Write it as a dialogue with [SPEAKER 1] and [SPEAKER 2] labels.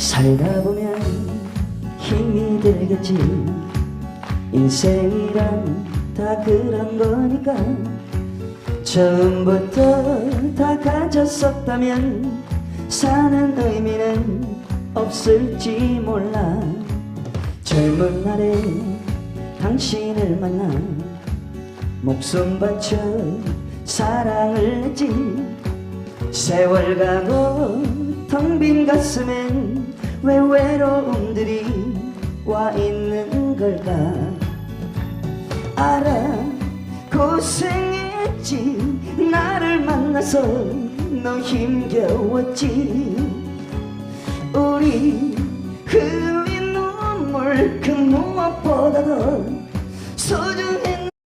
[SPEAKER 1] 살다 보면 힘이 들겠지. 인생이란 다 그런 거니까. 처음부터 다 가졌었다면 사는 의미는 없을지 몰라. 젊은 날에 당신을 만나 목숨 바쳐 사랑을 했지. 세월 가고 텅 빈 가슴엔 왜 외로움들이 와 있는 걸까? 알아 고생했지. 나를 만나서 너 힘겨웠지. 우리 흘린 눈물 그 무엇보다도 소중해